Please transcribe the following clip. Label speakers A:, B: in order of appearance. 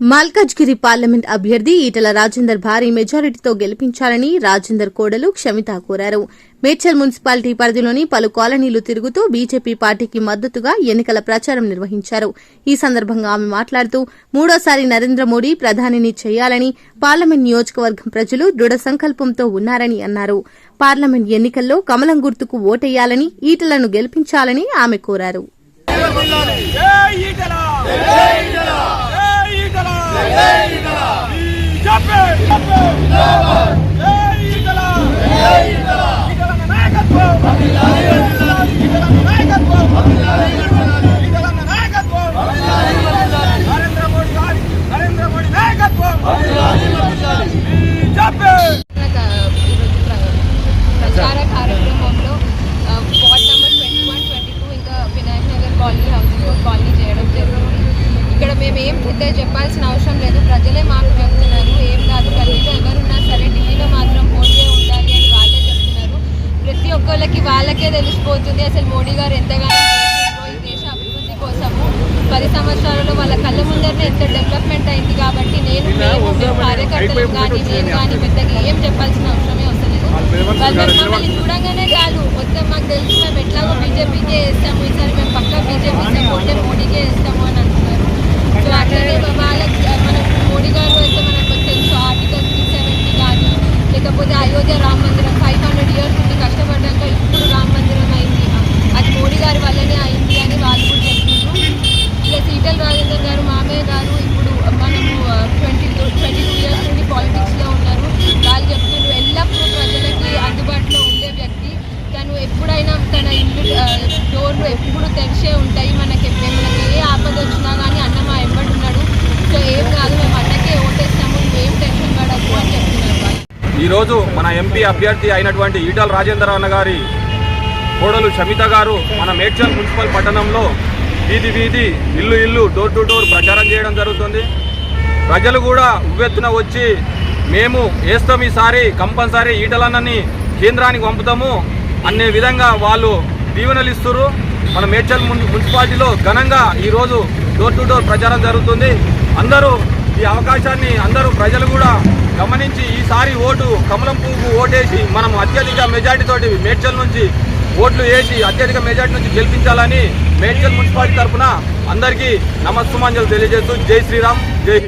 A: Malkajgiri parliament అభ్యర్థి ఈటల రాజేందర్ భారీ మెజారిటీతో గెలిపించాలని రాజేందర్ కోడలు క్షమిత కోరారు. మేడ్చల్ మున్సిపాలిటీ పరిధిలోని పలు కాలనీలు తిరుగుతూ బీజేపీ పార్టీకి మద్దతుగా ఎన్నికల ప్రచారం నిర్వహించారు. ఈ సందర్భంగా ఆమె మాట్లాడుతూ మూడోసారి నరేంద్ర మోడీ ప్రధానిని చేయాలని పార్లమెంట్ నియోజకవర్గం ప్రజలు దృఢ సంకల్పంతో ఉన్నారని అన్నారు. పార్లమెంట్ ఎన్నికల్లో కమలం గుర్తుకు ఓటెయ్యాలని ఈటలను గెలిపించాలని ఆమె కోరారు.
B: జై ఈటల జై ఈటల జై ఈటల జై ఈటల బీజేపీ జిందాబాద్ జై ఈటల జై ఈటల ఈటల నాయకత్వం అభిలాషి ఈటల నాయకత్వం అభిలాషి ఈటల నాయకత్వం అభిలాషి నరేంద్ర మోడీ గారి నరేంద్ర మోడీ నాయకత్వం అభిలాషి బీజేపీ
C: ఈరోజు ప్ర- ప్రచార కార్యక్రమంలో ఆ, ward number twenty one twenty two ఇంకా Vinayak Nagar colony housing board colony చేయడం జరిగింది ఇక్కడ మేము ఏం పెద్ద చెప్పాల్సిన అవసరం లేదు. ప్రజలే మాకు చెప్తున్నారు. ఏం కాదు గల్లీలో ఎవరున్నా సరే ఢిల్లీలో మాత్రం మోడీ ఉండాలి అని వాళ్ళే చెప్తున్నారు. ప్రతి ఒక్కళ్ళకి వాళ్ళకే తెలిసిపోతుంది. అసలు మోడీ గారు ఎంతగానో ఈ దేశ అభివృద్ధి కోసము. పది సంవత్సరాలలో వాళ్ళ కళ్ళ ముందరనే ఎంత డెవలప్మెంట్ అయింది కాబట్టి నేను కార్యకర్తలు కానీ నేను కానీ పెద్దగా ఏం చెప్పాల్సిన అవసరమే వస్తలేదు వాళ్ళు మమ్మల్ని చూడంగానే చాలు. మొత్తం మాకు డోర్లు ఎప్పుడు తెరిచే ఉంటాయి మనకి మనకి ఏ ఆపద వచ్చినా కానీ అన్న మా ఎంబడి ఉన్నాడు. సో ఏం కాదు మేము అన్నకే ఓటేస్తాము ఏం టెన్షన్ పడద్దు అని చెప్తున్నారు వాళ్ళు.
B: ఈరోజు మన ఎంపీ అభ్యర్థి అయినటువంటి ఈటల రాజేందర్ అన్న గారి కోడలు షమిత గారు మన మేడ్చల్ మున్సిపల్ పట్టణంలో వీధి వీధి ఇల్లు ఇల్లు డోర్ టు డోర్ ప్రచారం చేయడం జరుగుతుంది. ప్రజలు కూడా ఉవ్వెత్తున వచ్చి మేము వేస్తాం ఈసారి కంపల్సరీ ఈటలన్నని కేంద్రానికి పంపుతాము అనే విధంగా వాళ్ళు దీవెనలు ఇస్తున్నారు మన మేడ్చల్ మున్సిపాలిటీలో ఘనంగా ఈరోజు డోర్ టు డోర్ ప్రచారం జరుగుతుంది. అందరూ ఈ అవకాశాన్ని అందరూ ప్రజలు కూడా గమనించి ఈసారి ఓటు కమలం పువ్వుకు ఓటేసి మనం అత్యధిక మెజార్టీతోటి మేడ్చల్ నుంచి ఓట్లు వేసి అత్యధిక మెజార్టీ నుంచి గెలిపించాలని మేడ్చల్ మున్సిపాలిటీ తరఫున అందరికీ నమస్సుమాంజలు తెలియజేస్తూ జై శ్రీరామ్ జై